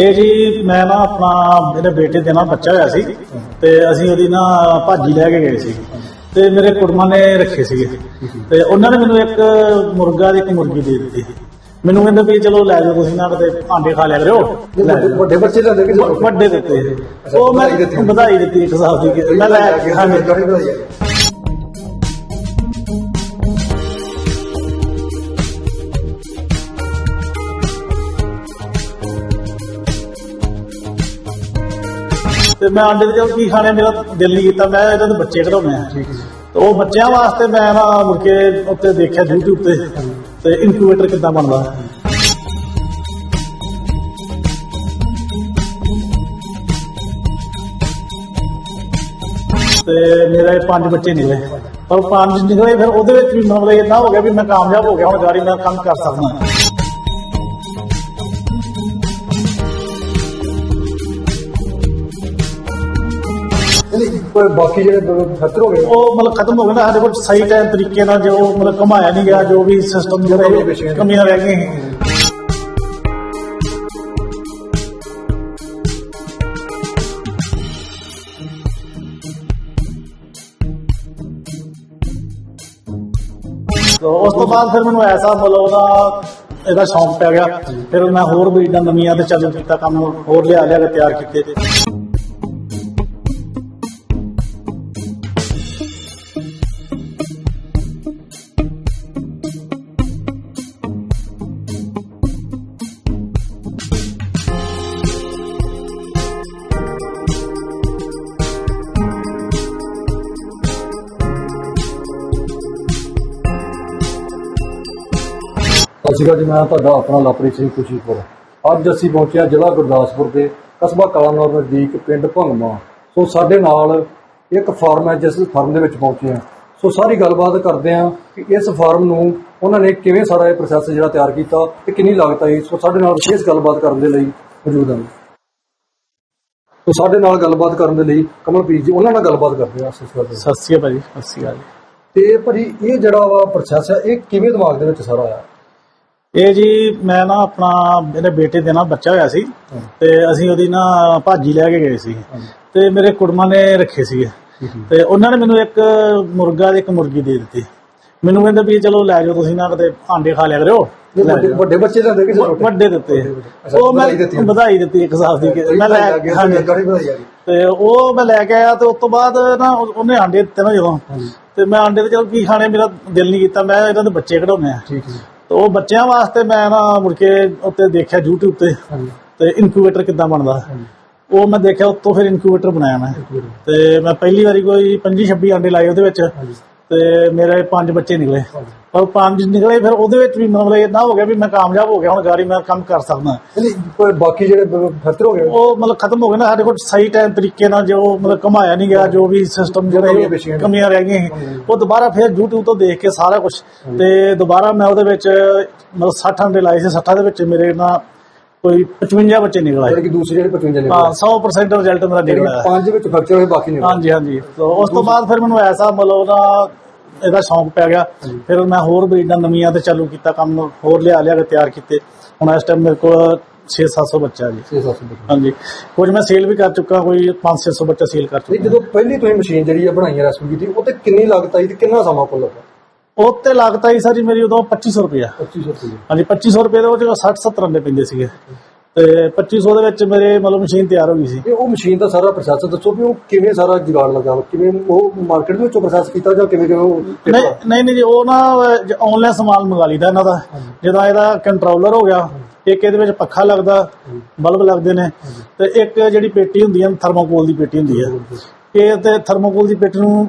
ਇਹ ਜੀ ਮੈਂ ਨਾ ਆਪਣਾ ਮੇਰੇ ਬੇਟੇ ਦੇ ਨਾਲ ਬੱਚਾ ਹੋਇਆ ਸੀ ਤੇ ਅਸੀਂ ਉਹਦੀ ਨਾ ਭਾਜੀ ਲੈ ਕੇ ਗਏ ਸੀ ਤੇ ਮੇਰੇ ਕੁੜਮਾਂ ਨੇ ਰੱਖੇ ਸੀਗੇ ਤੇ ਉਹਨਾਂ ਨੇ ਮੈਨੂੰ ਇੱਕ ਮੁਰਗਾ ਤੇ ਇੱਕ ਮੁਰਗੀ ਦੇ ਦਿੱਤੀ ਮੈਨੂੰ ਕਹਿੰਦੇ ਵੀ ਚਲੋ ਲੈ ਜਾਓ ਤੁਸੀਂ ਨਾ ਤੇ ਆਂਡੇ ਖਾ ਲਿਆ ਕਰਿਓ। ਵੱਡੇ ਬੱਚੇ ਦਾ ਕਿ ਵੱਡੇ ਦਿੱਤੇ। ਉਹ ਮੈਂ ਵਧਾਈ ਦਿੱਤੀ। ਇੱਕ ਹਿਸਾਬ ਦੀ ਕਿ ਮੈਂ ਲੈ ਹਾਂਜੀ। ਤੇ ਮੈਂ ਆਂਡੇ ਦੇ ਕੀ ਖਾਣੇ ਮੇਰਾ ਦਿਲ ਨਹੀਂ ਕੀਤਾ। ਮੈਂ ਇਹਨਾਂ ਦੇ ਬੱਚੇ ਕਢਾਉਣੇ ਆ। ਠੀਕ ਜੀ। ਤੇ ਉਹ ਬੱਚਿਆਂ ਵਾਸਤੇ ਮੈਂ ਨਾ ਮੁੜ ਕੇ ਉੱਤੇ ਦੇਖਿਆ YouTube ਤੇ। ਤੇ ਇਨਕਿਊਬੇਟਰ ਕਿੱਦਾਂ ਬਣਦਾ। ਤੇ ਮੇਰੇ ਪੰਜ ਬੱਚੇ ਨਿਕਲੇ ਪਰ ਪੰਜ ਨਿਕਲੇ ਫਿਰ ਉਹਦੇ ਵਿੱਚ ਵੀ ਮਤਲਬ ਇੰਨਾ ਹੋ ਗਿਆ ਵੀ ਮੈਂ ਕਾਮਯਾਬ ਹੋ ਗਿਆ ਹੁਣ ਗਾੜੀ ਮੈਂ ਕੰਮ ਕਰ ਸਕਦਾ। ਕੋਈ ਬਾਕੀ ਜਿਹੜੇ ਖਤਰ ਹੋ ਗਏ? ਉਹ ਮਤਲਬ ਖਤਮ ਹੋ ਗਿਆ ਨਾ ਸਾਡੇ ਕੋਲ ਸਹੀ ਟਾਈਮ ਤਰੀਕੇ ਨਾਲ ਜੋ ਮਤਲਬ ਘਮਾਇਆ ਨਹੀਂ ਗਿਆ ਜੋ ਵੀ ਸਿਸਟਮ ਜਿਹੜੇ ਕਮੀਆਂ ਰਹਿ ਗਈਆਂ। ਉਸ ਤੋਂ ਬਾਅਦ ਫਿਰ ਮੈਨੂੰ ਐਸਾ ਮਤਲਬ ਉਹਦਾ ਇਹਦਾ ਸ਼ੌਂਕ ਪੈ ਗਿਆ। ਫਿਰ ਮੈਂ ਹੋਰ ਵੀ ਇਦਾਂ ਨਵੀਆਂ ਤੇ ਚਾਲੂ ਕੀਤਾ ਕੰਮ ਹੋਰ ਲਿਆ ਲਿਆ ਕੇ ਤਿਆਰ ਕੀਤੇ। ਸਤਿ ਸ਼੍ਰੀ ਅਕਾਲ ਜੀ ਮੈਂ ਤੁਹਾਡਾ ਆਪਣਾ ਲਾਪਰੀ ਸਿੰਘ ਖੁਸ਼ੀਪੁਰ। ਅੱਜ ਅਸੀਂ ਪਹੁੰਚੇ ਹਾਂ ਜ਼ਿਲ੍ਹਾ ਗੁਰਦਾਸਪੁਰ ਦੇ ਕਸਬਾ ਕਲਾਨੌਰ ਨਜ਼ਦੀਕ ਪਿੰਡ ਭੰਗਮਾ। ਸੋ ਸਾਡੇ ਨਾਲ ਇੱਕ ਫਾਰਮ ਹੈ ਜਿਸ ਫਾਰਮ ਦੇ ਵਿੱਚ ਪਹੁੰਚੇ ਹਾਂ। ਸੋ ਸਾਰੀ ਗੱਲਬਾਤ ਕਰਦੇ ਹਾਂ ਕਿ ਇਸ ਫਾਰਮ ਨੂੰ ਉਹਨਾਂ ਨੇ ਕਿਵੇਂ ਸਾਰਾ ਇਹ ਪ੍ਰੋਸੈਸ ਜਿਹੜਾ ਤਿਆਰ ਕੀਤਾ ਤੇ ਕਿੰਨੀ ਲਾਗਤ ਆਈ। ਸੋ ਸਾਡੇ ਨਾਲ ਵਿਸ਼ੇਸ਼ ਗੱਲਬਾਤ ਕਰਨ ਦੇ ਲਈ ਮੌਜੂਦ ਹਨ ਸੋ ਸਾਡੇ ਨਾਲ ਗੱਲਬਾਤ ਕਰਨ ਦੇ ਲਈ ਕਮਲਪ੍ਰੀਤ ਜੀ ਉਹਨਾਂ ਨਾਲ ਗੱਲਬਾਤ ਕਰਦੇ ਹਾਂ। ਇਸ ਗੱਲ ਦੇ ਸਤਿ ਸ਼੍ਰੀ ਅਕਾਲ ਜੀ ਸਤਿ ਸ਼੍ਰੀ ਅਕਾਲ ਜੀ। ਤੇ ਭਾਜੀ ਇਹ ਜਿਹੜਾ ਵਾ ਪ੍ਰੋਸੈਸ ਹੈ ਇਹ ਕਿਵੇਂ ਦਿਮਾਗ ਦੇ ਵਿੱਚ ਸਾਰਾ ਆਇਆ? ਇਹ ਜੀ ਮੈਂ ਨਾ ਆਪਣਾ ਮੇਰੇ ਬੇਟੇ ਦੇ ਨਾਲ ਬੱਚਾ ਹੋਇਆ ਸੀ ਤੇ ਅਸੀਂ ਉਹਦੀ ਨਾ ਭਾਜੀ ਲੈ ਕੇ ਗਏ ਸੀ। ਤੇ ਮੇਰੇ ਕੁੜਮਾਂ ਨੇ ਰੱਖੇ ਸੀਗੇ। ਤੇ ਉਹਨਾਂ ਨੇ ਮੈਨੂੰ ਇੱਕ ਮੁਰਗਾ ਤੇ ਇੱਕ ਮੁਰਗੀ ਦੇ ਦਿੱਤੀ। ਮੈਨੂੰ ਕਹਿੰਦੇ ਵੀ ਚਲੋ ਲੈ ਜਾਓ ਤੁਸੀਂ ਨਾ ਤੇ ਆਂਡੇ ਖਾ ਲਿਆ ਕਰਿਓ। ਵੱਡੇ ਬੱਚੇ ਦਾ ਕਿ ਛੋਟੇ? ਵੱਡੇ ਦਿੱਤੇ। ਉਹ ਮੈਂ ਵਧਾਈ ਦਿੱਤੀ। ਇੱਕ ਹਿਸਾਬ ਦੀ। ਕਿ ਮੈਂ ਲੈ ਤੇ ਉਹ ਮੈਂ ਲੈ ਕੇ ਆਇਆ ਤੇ ਉਸ ਤੋਂ ਬਾਅਦ ਨਾ ਉਹ- ਉਹਨੇ ਆਂਡੇ ਦਿੱਤੇ ਨਾ ਜਦੋਂ। ਤੇ ਮੈਂ ਆਂਡੇ ਤੇ ਚਲ ਕੀ ਖਾਣੇ ਮੇਰਾ ਦਿਲ ਨਹੀਂ ਕੀਤਾ। ਮੈਂ ਇਹਨਾਂ ਦੇ ਬੱਚੇ ਕਢਾਉਣੇ ਆ। ਤੇ ਉਹ ਬੱਚਿਆਂ ਵਾਸਤੇ ਮੈਂ ਨਾ ਮੁੜ ਕੇ ਉੱਤੇ ਦੇਖਿਆ YouTube ਤੇ। ਤੇ ਇਨਕਿਊਬੇਟਰ ਕਿੱਦਾਂ ਬਣਦਾ? ਉਹ ਮੈਂ ਦੇਖਿਆ ਉੱਤੋਂ ਫਿਰ ਇਨਕਿਊਬੇਟਰ ਬਣਾਇਆ ਮੈਂ। ਤੇ ਮੈਂ ਪਹਿਲੀ ਵਾਰੀ ਕੋਈ 25 26 ਆਂਡੇ ਲਾਏ ਉਹਦੇ ਵਿੱਚ। ਤੇ ਮੇਰੇ ਪੰਜ ਬੱਚੇ ਨਿਕਲੇ। ਪਰ ਪੰਜ ਨਿਕਲੇ ਫਿਰ ਉਹਦੇ ਵਿੱਚ ਵੀ ਮਤਲਬ ਇੰਨਾ ਹੋ ਗਿਆ ਵੀ ਮੈਂ ਕਾਮਯਾਬ ਹੋ ਗਿਆ ਹੁਣ ਗਾੜੀ ਮੈਂ ਕੰਮ ਕਰ ਸਕਦਾ। ਕੋਈ ਬਾਕੀ ਜਿਹੜੇ ਖਤਰ ਹੋ ਗਏ? ਉਹ ਮਤਲਬ ਖਤਮ ਹੋ ਗਏ ਨਾ ਸਾਡੇ ਕੋਲ ਸਹੀ ਟਾਈਮ ਤਰੀਕੇ ਨਾਲ ਜੋ ਮਤਲਬ ਘਮਾਇਆ ਨਹੀਂ ਗਿਆ ਜੋ ਵੀ ਸਿਸਟਮ ਜਿਹੜੇ ਕਮੀਆਂ ਰਹਿ ਗਈਆਂ ਉਹ ਦੁਬਾਰਾ ਫਿਰ YouTube ਤੋਂ ਦੇਖ ਕੇ ਸਾਰਾ ਕੁਝ ਤੇ ਦੁਬਾਰਾ ਮੈਂ ਉਹਦੇ ਵਿੱਚ ਮਤਲਬ 60 ਅੰਡੇ ਲਾਏ ਸੀ 60 ਦੇ ਵਿੱਚ ਮੇਰੇ ਨਾ ਕੋਈ 55 ਬੱਚੇ ਨਿਕਲ ਆਏ। ਜਿਹੜੇ ਕਿ ਦੂਸਰੇ ਜਿਹੜੇ 55 ਨੇ ਹਾਂ 100% ਰਿਜ਼ਲਟ ਮੇਰਾ ਨਿਕਲ ਆਇਆ। ਪੰਜ ਵਿੱਚ ਫੈਕਚਰ ਹੋਏ ਬਾਕੀ ਨੇ ਹਾਂਜੀ ਹਾਂਜੀ। ਤੇ ਉਸ ਤੋਂ ਬਾਅਦ ਫਿਰ ਮੈਨੂੰ ਐਸਾ ਮਤਲਬ ਉਹਦਾ ਇਹਦਾ ਸ਼ੌਂਕ ਪੈ ਗਿਆ। ਫਿਰ ਮੈਂ ਹੋਰ ਇਦਾਂ ਨਵੀਆਂ ਤੇ ਚਾਲੂ ਕੀਤਾ ਕੰਮ ਹੋਰ ਲਿਆ ਲਿਆ ਕੇ ਤਿਆਰ ਕੀਤੇ। ਹੁਣ ਇਸ ਟਾਈਮ ਮੇਰੇ ਕੋਲ 6-700 ਬੱਚਾ ਜੀ। 6-7 ਨਹੀਂ ਹਾਂਜੀ। ਕੁਝ ਮੈਂ ਸੇਲ ਵੀ ਕਰ ਚੁੱਕਾ ਕੋਈ 500 ਬੱਚਾ ਸੇਲ ਕਰ ਚੁੱਕਾ। ਜਦੋਂ ਪਹਿਲੀ ਤੁਸੀਂ ਮਸ਼ੀਨ ਜਿਹੜੀ ਆ ਬਣਾਈ ਰੈਸਪੀ ਕੀਤੀ ਉਹ ਤੇ ਕਿੰਨੀ ਲਾਗਤ ਆਈ ਤੇ ਕਿੰਨਾ ਸਮਾਂ ਕੋਲ ਲੱਗਾ? ਉਹ ਤੇ ਲਾਗਤ ਆਈ ਸਾਰੀ ਮੇਰੀ ਉਦੋਂ 2500 ਰੁਪਇਆ। 2500 ਰੁਪਏ ਹਾਂਜੀ 2500 ਰੁਪਏ ਦੇ ਵਿੱਚ 60 70 ਅੰਡੇ ਪੈਂਦੇ ਸੀਗੇ। ਤੇ 2500 ਦੇ ਵਿੱਚ ਮੇਰੇ ਮਤਲਬ ਮਸ਼ੀਨ ਤਿਆਰ ਹੋ ਗਈ ਸੀ। ਇਹ ਉਹ ਮਸ਼ੀਨ ਦਾ ਸਾਰਾ ਪ੍ਰੋਸੈਸ ਦੱਸੋ ਵੀ ਉਹ ਕਿਵੇਂ ਸਾਰਾ ਜੁਗਾੜ ਲੱਗਾ? ਕਿਵੇਂ ਉਹ ਮਾਰਕੀਟ ਦੇ ਵਿੱਚੋਂ ਪ੍ਰੋਸੈਸ ਕੀਤਾ ਜਾਂ ਕਿਵੇਂ ਕਿਵੇਂ ਉਹ ਨਹੀਂ ਨਹੀਂ ਨਹੀਂ ਜੀ ਉਹ ਨਾ ਆਨਲਾਈਨ ਸਮਾਨ ਮੰਗਾ ਲਈਦਾ ਇਹਨਾਂ ਦਾ। ਜਿਹਦਾ ਇਹਦਾ ਕੰਟਰੋਲਰ ਹੋ ਗਿਆ ਇੱਕ ਇਹਦੇ ਵਿੱਚ ਪੱਖਾ ਲੱਗਦਾ ਬਲਬ ਲੱਗਦੇ ਨੇ। ਤੇ ਇੱਕ ਜਿਹੜੀ ਪੇਟੀ ਹੁੰਦੀ ਹੈ ਥਰਮੋਕੋਲ ਦੀ ਪੇਟੀ ਹੁੰਦੀ ਹੈ। ਇਹ ਤੇ ਥਰਮੋਕੋਲ ਦੀ ਪੇਟੀ ਨੂੰ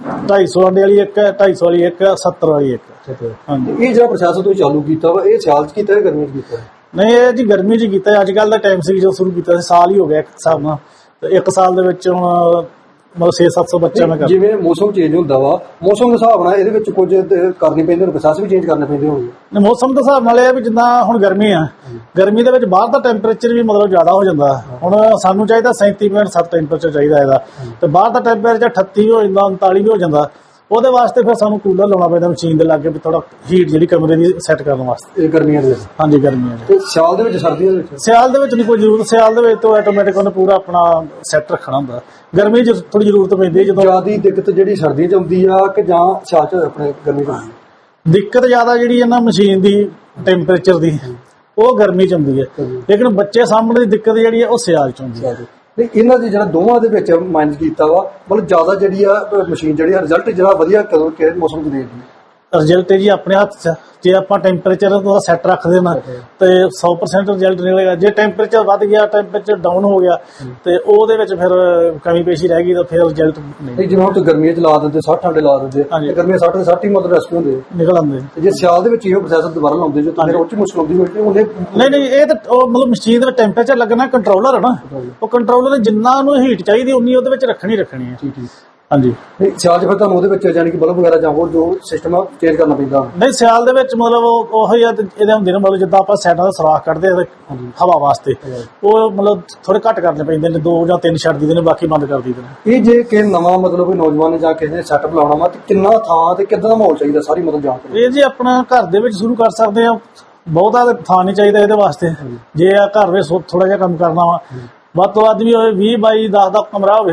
250 ਅੰਡੇ ਵਾਲੀ ਇੱਕ ਹੈ 250 ਵਾਲੀ ਇੱਕ ਹੈ 70 ਵਾਲੀ ਇੱਕ ਹੈ। ਅੱਛਾ ਹਾਂਜੀ ਇਹ ਜਿਹੜਾ ਪ੍ਰੋਸੈਸ ਤੁਸੀਂ ਚਾਲੂ ਕੀਤਾ ਵਾ ਇਹ ਸਿਆਲ ਚ ਕੀਤਾ ਹੈ ਗਰਮੀ ਚ ਕੀਤਾ ਹੈ? ਨਹੀਂ ਇਹ ਜੀ ਗਰਮੀ 'ਚ ਕੀਤਾ ਅੱਜ ਕੱਲ ਦਾ ਟਾਈਮ ਸੀ ਜੋ ਸ਼ੁਰੂ ਕੀਤਾ ਸੀ ਸਾਲ ਹੀ ਹੋ ਗਿਆ ਇੱਕ ਹਿਸਾਬ ਨਾਲ ਤੇ ਇੱਕ ਸਾਲ ਦੇ ਵਿੱਚ ਹੁਣ ਮਤਲਬ 6-700 ਬੱਚਾ ਮੈਂ ਜਿਵੇਂ ਮੌਸਮ ਚੇਂਜ ਹੁੰਦਾ ਵਾ ਮੌਸਮ ਦੇ ਹਿਸਾਬ ਨਾਲ ਇਹਦੇ ਵਿੱਚ ਕੁਝ ਤੇ ਕਰਨੀ ਪੈਂਦੀ ਹੋਣੀ ਪ੍ਰੋਸੈਸ ਵੀ ਚੇਂਜ ਕਰਨੇ ਪੈਂਦੇ ਹੋਣਗੇ। ਨੇ ਮੌਸਮ ਦੇ ਹਿਸਾਬ ਨਾਲ ਇਹ ਵੀ ਜਿੱਦਾਂ ਹੁਣ ਗਰਮੀ ਆ ਗਰਮੀ ਦੇ ਵਿੱਚ ਬਾਹਰ ਦਾ ਟੈਂਪਰੇਚਰ ਵੀ ਮਤਲਬ ਜ਼ਿਆਦਾ ਹੋ ਜਾਂਦਾ। ਹੁਣ ਸਾਨੂੰ ਚਾਹੀਦਾ 37.7 ਟੈਂਪਰੇਚਰ ਚਾਹੀਦਾ ਇਹਦਾ। ਤੇ ਬਾਹਰ ਦਾ ਟੈਂਪਰੇਚਰ 38 ਵੀ ਹੋ ਜਾਂਦਾ 39 ਵੀ ਹੋ ਜਾਂਦਾ। ਉਹਦੇ ਵਾਸਤੇ ਫਿਰ ਸਾਨੂੰ ਕੂਲਰ ਲਾਉਣਾ ਪੈਂਦਾ ਮਸ਼ੀਨ ਦੇ ਲਾਗੇ ਵੀ ਥੋੜਾ ਹੀਟ ਜਿਹੜੀ ਕਮਰੇ ਦੀ ਸੈੱਟ ਕਰਨ ਵਾਸਤੇ। ਇਹ ਗਰਮੀਆਂ ਦੇ ਵਿੱਚ? ਹਾਂਜੀ ਗਰਮੀਆਂ 'ਚ ਤੇ ਸਿਆਲ ਦੇ ਵਿੱਚ ਸਰਦੀਆਂ ਦੇ ਵਿੱਚ? ਸਿਆਲ ਦੇ ਵਿੱਚ ਨਹੀਂ ਕੋਈ ਜ਼ਰੂਰਤ ਸਿਆਲ ਦੇ ਵਿੱਚ ਤਾਂ ਆਟੋਮੈਟਿਕ ਉਹਨੇ ਪੂਰਾ ਆਪਣਾ ਸੈੱਟ ਰੱਖਣਾ ਹੁੰਦਾ। ਗਰਮੀ 'ਚ ਥੋੜੀ ਜ਼ਰੂਰਤ ਪੈਂਦੀ ਹੈ ਜਦੋਂ ਜਿਆਦੀ ਦਿੱਕਤ ਜਿਹੜੀ ਸਰਦੀਆਂ 'ਚ ਆਉਂਦੀ ਆ ਕਿ ਜਾਂ ਸਿਆਲ 'ਚ ਆਪਣੇ ਗਰਮੀ 'ਚ ਆਉਂਦੀ? ਆ? ਦਿੱਕਤ ਜ਼ਿਆਦਾ ਜਿਹੜੀ ਹੈ ਨਾ ਮਸ਼ੀਨ ਦੀ ਟੈਂਪਰੇਚਰ ਦੀ ਉਹ ਗਰਮੀ 'ਚ ਆਉਂਦੀ ਹੈ। ਲੇਕਿਨ ਬੱਚੇ ਸਾਹਮਣੇ ਦੀ ਦਿੱਕਤ ਜਿਹੜੀ ਹੈ ਉਹ ਸਿਆਲ 'ਚ ਆਉਂਦੀ ਹੈ। ਨਹੀਂ ਇਹਨਾਂ ਦੇ ਜਿਹੜਾ ਦੋਵਾਂ ਦੇ ਵਿੱਚ ਮਾਈਨਸ ਕੀਤਾ ਵਾ, ਮਤਲਬ ਜ਼ਿਆਦਾ ਜਿਹੜੀ ਆ ਮਸ਼ੀਨ ਜਿਹੜੀ ਆ ਰਿਜ਼ਲਟ ਜਿਹੜਾ ਵਧੀਆ ਕਦੋਂ ਕਿਹੜੇ ਮੌਸਮ 'ਚ ਦੇਦੀ ਰਿਜ਼ਲਟ ਜੀ ਆਪਣੇ ਹੱਥ 'ਚ। ਜੇ ਆਪਾਂ ਟੈਂਪਰੇਚਰ ਉਹਦਾ ਸੈੱਟ ਰੱਖਦੇ ਨਾ ਤੇ 100% ਰਿਜ਼ਲਟ ਨਿਕਲੇਗਾ। ਜੇ ਟੈਂਪਰੇਚਰ ਵੱਧ ਗਿਆ ਟੈਂਪਰੇਚਰ ਡਾਊਨ ਹੋ ਗਿਆ ਤੇ ਉਹਦੇ ਵਿੱਚ ਫਿਰ ਕਮੀ ਪੇਸ਼ੀ ਰਹਿ ਗਈ ਤਾਂ ਫਿਰ ਰਿਜ਼ਲਟ ਨਹੀਂ। ਜਿਵੇਂ ਹੁਣ ਗਰਮੀਆਂ 'ਚ ਲਾ ਦਿੰਦੇ 60 ਠੰਡੇ ਲਾ ਦਿੰਦੇ। ਤੇ ਗਰਮੀਆਂ 60 ਦੇ 60 ਹੀ ਮਤਲਬ ਰੈਸਪੀ ਹੁੰਦੇ। ਨਿਕਲ ਆਉਂਦੇ। ਤੇ ਜੇ ਸਿਆਲ ਦੇ ਵਿੱਚ ਇਹੋ ਪ੍ਰੋਸੈਸ ਦੁਬਾਰਾ ਲਾਉਂਦੇ ਜੋ ਤਾਂ ਫਿਰ ਉਹ 'ਚ ਮੁਸ਼ਕਲ ਆਉਂਦੀ ਹੋਣੀ ਉਹਨੇ ਨਹੀਂ ਨਹੀਂ ਇਹ ਤਾਂ ਉਹ ਮਤਲਬ ਮਸ਼ੀਨ ਦਾ ਟੈਂਪਰੇਚਰ ਲੱਗਣਾ ਕੰਟਰੋਲਰ ਹੈ ਨਾ। ਉਹ ਕੰਟਰੋਲਰ ਨੇ ਜਿੰਨਾ ਉਹਨੂੰ ਹੀਟ ਚਾਹੀਦੀ ਉਨੀ ਉਹਦੇ ਵਿੱਚ ਰੱਖਣੀ ਰੱਖਣੀ ਹੈ। ਠੀਕ ਠੀਕ। ਹਾਂਜੀ। ਨਹੀਂ ਸਿਆਲ 'ਚ ਫਿਰ ਤੁਹਾਨੂੰ ਉਹਦੇ ਵਿੱਚ ਯਾਨੀ ਕਿ ਬਲਬ ਵਗੈਰਾ ਜਾਂ ਹੋਰ ਜੋ ਸਿਸਟਮ ਆ ਚੇਂਜ ਕਰਨਾ ਪੈਂਦਾ। ਨਹੀਂ ਸਿਆਲ ਦੇ ਵਿੱਚ ਮਤਲਬ ਉਹ ਉਹੀ ਆ ਤੇ ਇਹਦੇ ਹੁੰਦੇ ਨੇ ਮਤਲਬ ਜਿੱਦਾਂ ਆਪਾਂ ਸਾਈਡਾਂ ਦਾ ਸੁਰਾਖ ਕੱਢਦੇ ਆ ਤੇ ਹਵਾ ਵਾਸਤੇ। ਉਹ ਮਤਲਬ ਥੋੜੇ ਘੱਟ ਕਰਨੇ ਪੈਂਦੇ ਨੇ ਦੋ ਜਾਂ ਤਿੰਨ ਛੱਡ ਦਿੰਦੇ ਨੇ ਬਾਕੀ ਬੰਦ ਕਰ ਦਿੰਦੇ ਨੇ। ਇਹ ਜੇ ਕਿ ਨਵਾਂ ਮਤਲਬ ਕੋਈ ਨੌਜਵਾਨ ਨੇ ਜਾਂ ਕਿਸੇ ਨੇ ਸੈਟਅਪ ਲਾਉਣਾ ਵਾ ਤੇ ਕਿੰਨਾ ਥਾਂ ਤੇ ਕਿੱਦਾਂ ਦਾ ਮਾਹੌਲ ਚਾਹੀਦਾ ਸਾਰੀ ਮਤਲਬ ਜਾਣਕਾਰੀ? ਇਹ ਜੀ ਆਪਣਾ ਘਰ ਦੇ ਵਿੱਚ ਸ਼ੁਰੂ ਕਰ ਸਕਦੇ ਆ। ਬਹੁਤਾ ਤਾਂ ਥਾਂ ਨਹੀਂ ਚਾਹੀਦਾ ਇਹਦੇ ਵਾਸਤੇ। ਜੇ ਆ ਘਰ ਵਿੱਚ ਥੋੜਾ ਜਿਹਾ ਕੰਮ ਕਰਨਾ ਵਾ। ਵੱਧ ਤੋਂ ਵੱਧ ਵੀ ਹੋਵੇ 20 ਬਾਈ 10 ਦਾ ਕਮਰਾ ਹੋਵੇ।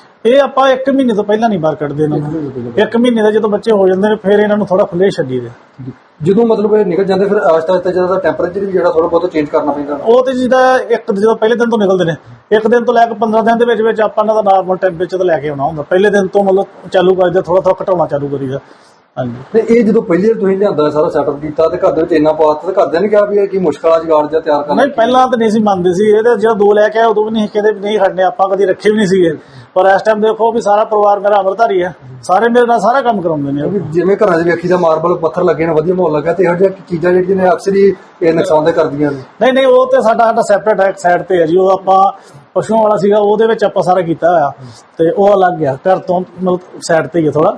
ਇਹ ਆਪਾਂ 1 ਮਹੀਨੇ ਤੋਂ ਪਹਿਲਾਂ ਨਹੀਂ ਬਾਹਰ ਕੱਢਦੇ ਇਹਨਾਂ। ਨੂੰ 1 ਮਹੀਨੇ ਦਾ ਜਦੋਂ ਬੱਚੇ ਹੋ ਜਾਂਦੇ ਨੇ ਫਿਰ ਇਹਨਾਂ ਨੂੰ ਥੋੜਾ ਖੁੱਲੇ ਛੱਡੀ ਦੇ। ਜਦੋਂ ਮਤਲਬ ਇਹ ਨਿਕਲ ਜਾਂਦੇ ਫਿਰ ਆਸਤਾ ਆਸਤਾ ਜਿਹੜਾ ਟੈਂਪਰੇਚਰ ਵੀ ਜਿਹੜਾ ਥੋੜਾ ਬਹੁਤਾ ਚੇਂਜ ਕਰਨਾ ਪੈਂਦਾ। ਉਹ ਤੇ ਜਿਹਦਾ ਇੱਕ ਜਦੋਂ ਪਹਿਲੇ ਦਿਨ ਤੋਂ ਨਿਕਲਦੇ ਨੇ ਇੱਕ ਦਿਨ ਤੋਂ ਲੈ ਕੇ 15 ਦਿਨ ਦੇ ਵਿੱਚ ਵਿੱਚ ਆਪਾਂ ਇਹਨਾਂ ਦਾ ਨਾਰਮਲ ਟੈਂਪਰੇਚਰ ਤੇ ਲੈ ਕੇ ਆਉਣਾ ਹੁੰਦਾ। ਪਹਿਲੇ ਦਿਨ ਤੋਂ ਮਤਲਬ ਚਾਲੂ ਕਰਦੇ ਥੋੜਾ ਥੋੜਾ ਘਟਾਉਣਾ ਚਾਲੂ ਕਰੀਦਾ ਹਾਂਜੀ। ਤੇ ਇਹ ਜਦੋਂ ਪਹਿਲੀ ਵਾਰ ਤੁਸੀਂ ਲਿਆਂਦਾ ਸਾਰਾ ਸੈਟਅਪ ਕੀਤਾ ਤੇ ਘਰ ਦੇ ਵਿੱਚ ਇੰਨਾ ਪਾਤਾ ਤੇ ਘਰਦਿਆਂ ਨੇ ਕਿਹਾ ਵੀ ਇਹ ਕੀ ਮੁਸ਼ਕਲ ਆ ਜਗਾੜ ਜਿਹਾ ਤਿਆਰ ਕਰਨਾ ਨਹੀਂ ਪਹਿਲਾਂ ਤਾਂ ਨਹੀਂ ਸੀ ਮੰਨਦੇ ਸੀ ਇਹਦੇ ਜਦੋਂ ਦੋ ਲੈ ਕੇ ਆਏ ਉਦੋਂ ਵੀ ਨਹੀਂ ਕਹਿੰਦੇ ਨਹੀਂ ਖੜਨੇ ਆਪਾਂ ਕਦੀ ਰੱਖੇ ਵੀ ਨਹੀਂ ਸੀਗੇ। ਪਰ ਇਸ ਟਾਈਮ ਦੇਖੋ ਵੀ ਸਾਰਾ ਪਰਿਵਾਰ ਮੇਰਾ ਅਮਰਧਾਰੀ ਹੈ। ਸਾਰੇ ਮੇਰੇ ਨਾਲ ਸਾਰਾ ਕੰਮ ਕਰਾਉਂਦੇ ਨੇ। ਵੀ ਜਿਵੇਂ ਘਰਾਂ 'ਚ ਵੇਖੀ ਦਾ ਮਾਰਬਲ ਪੱਥਰ ਲੱਗੇ ਨੇ ਵਧੀਆ ਮਾਹੌਲ ਲੱਗਾ ਤੇ ਇਹੋ ਜਿਹੀਆਂ ਚੀਜ਼ਾਂ ਜਿਹੜੀਆਂ ਨੇ ਅਕਸਰ ਹੀ ਇਹ ਨੁਕਸਾਨ ਦੇ ਕਰਦੀਆਂ ਨੇ। ਨਹੀਂ ਨਹੀਂ ਉਹ ਤੇ ਸਾਡਾ ਸਾਡਾ ਸੈਪਰੇਟ ਹੈ ਸਾਈਡ ਤੇ ਹੈ ਜੀ। ਉਹ ਆਪਾਂ ਪਸ਼ੂਆਂ ਵਾਲਾ ਸੀਗਾ ਉਹਦੇ ਵਿੱਚ ਆਪਾਂ ਸਾਰਾ ਕੀਤਾ ਹੋਇਆ। ਤੇ ਉਹ ਅਲੱਗ ਗਿਆ। ਘਰ ਤੋਂ ਮਤਲਬ ਸਾਈਡ ਤੇ ਹੀ ਹੈ ਥੋੜਾ